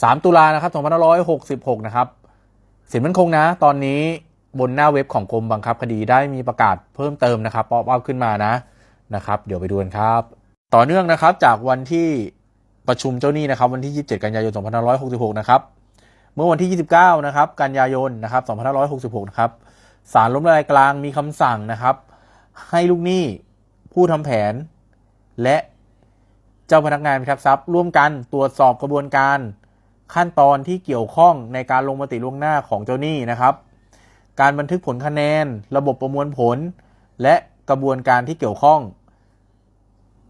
3 ตุลานะครับ2566 นะครับสินมั่นคงนะ ตอนนี้บนหน้าเว็บของกรมบังคับคดีได้มีประกาศเพิ่มเติมนะครับป๊อปอัพขึ้นมานะนะครับเดี๋ยวไปดูกันครับ ต่อเนื่องนะครับจากวันที่ประชุมเจ้าหนี้นะครับวันที่ 27 กันยายน 2566 นะครับเมื่อวันที่ 29 นะครับกันยายนนะครับ2566 นะครับศาลล้มละลายกลางมีคำสั่งนะครับ ให้ลูกหนี้ผู้ทำแผน และเจ้าพนักงานพิทักษ์ทรัพย์ร่วมกันตรวจสอบกระบวนการ ขั้นตอนที่เกี่ยวข้องในการลงมติล่วงหน้าของเจ้าหนี้นะครับ การบันทึกผลคะแนน ระบบประมวลผล และกระบวนการที่เกี่ยวข้อง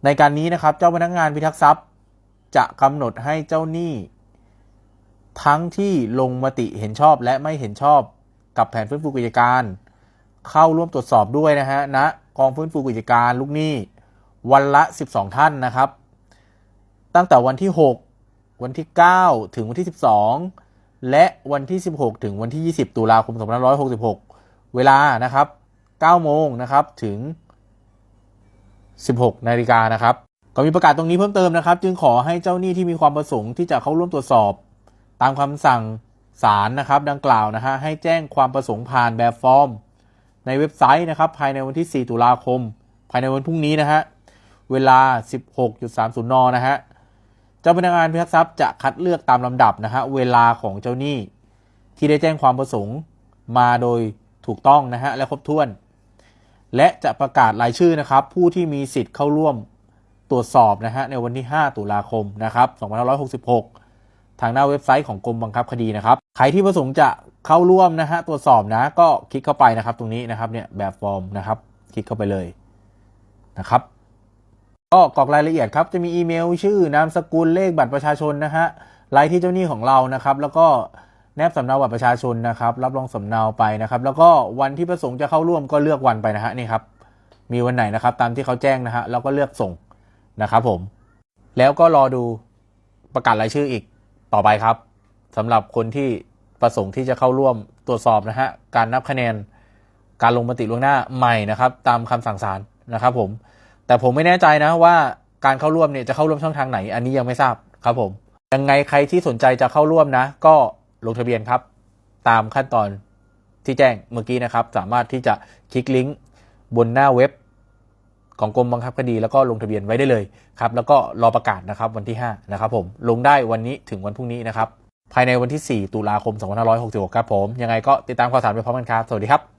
ในการนี้นะครับเจ้าพนักงานพิทักษ์ทรัพย์ จะกำหนดให้เจ้าหนี้ ทั้งที่ลงมติเห็นชอบและไม่เห็นชอบกับแผนฟื้นฟูกิจการ เข้าร่วมตรวจสอบด้วยนะฮะณนะกองฟื้นฟูกิจการลูกหนี้ วันละ 12 ท่านนะครับ ตั้งแต่วันที่ 6 วันที่ 9 ถึงวันที่ 12 และวันที่ 16 ถึงวันที่ 20 ตุลาคม2566 เวลานะครับ9โมงนะครับถึง 16 นาฬิกานะครับ ก็มีประกาศตรงนี้เพิ่มเติมนะครับ จึงขอให้เจ้าหนี้ที่มีความประสงค์ที่จะเข้าร่วมตรวจสอบ ตามคำสั่งศาลนะครับ ดังกล่าวนะฮะให้แจ้งความประสงค์ผ่านแบบฟอร์ม ในเว็บไซต์นะครับ ภายในวันที่ 4 ตุลาคม ภายในวันพรุ่งนี้นะฮะเวลา 16.30 นนะฮะ จ้าพนักงานพิทักษ์ทรัพย์จะคัดเลือกตามลำดับนะฮะเวลาของเจ้าหนี้ที่ได้แจ้งความประสงค์มาโดยถูกต้องนะฮะและครบถ้วน และจะประกาศรายชื่อนะครับ ผู้ที่มีสิทธิ์เข้าร่วมตรวจสอบนะฮะในวันที่ 5 ตุลาคมนะครับ2566 ทางหน้าเว็บไซต์ของกรมบังคับคดีนะครับใครที่ประสงค์จะเข้าร่วมนะฮะตรวจสอบนะก็คลิกเข้าไปนะครับตรงนี้นะครับเนี่ยแบบฟอร์มนะครับ คลิกเข้าไปเลยนะครับ ก็กรอกรายละเอียดครับจะมีอีเมล ชื่อนามสกุลเลขบัตรประชาชนนะฮะรายที่เจ้าหนี้ของเรานะครับแล้วก็แนบสำเนาบัตรประชาชนนะครับ รับรองสำเนาไปนะครับ แล้วก็วันที่ประสงค์จะเข้าร่วมก็เลือกวันไปนะฮะนี่ครับ มีวันไหนนะครับ ตามที่เขาแจ้งนะฮะแล้วก็เลือกส่งนะครับ ผม แล้วก็รอดูประกาศรายชื่ออีกต่อไปครับสำหรับคนที่ประสงค์ที่จะเข้าร่วมตรวจสอบนะฮะการนับคะแนน การลงมติล่วงหน้าใหม่นะครับ ตามคำสั่งศาลนะครับ ผม แต่ผมไม่แน่ใจนะว่าการเข้าร่วมเนี่ยจะเข้าร่วมช่องทางไหน อันนี้ยังไม่ทราบครับผม ยังไงใครที่สนใจจะเข้าร่วมนะ ก็ลงทะเบียนครับ ตามขั้นตอนที่แจ้งเมื่อกี้นะครับ สามารถที่จะคลิกลิงก์บนหน้าเว็บของกรมบังคับคดีแล้วก็ลงทะเบียนไว้ได้เลยครับ แล้วก็รอประกาศนะครับวันที่ 5 นะครับผมลงได้วันนี้ถึงวันพรุ่งนี้นะครับ ภายในวันที่ 4 ตุลาคม 2566 ครับผม ยังไงก็ติดตามข่าวสารไปพร้อมกันครับ สวัสดีครับ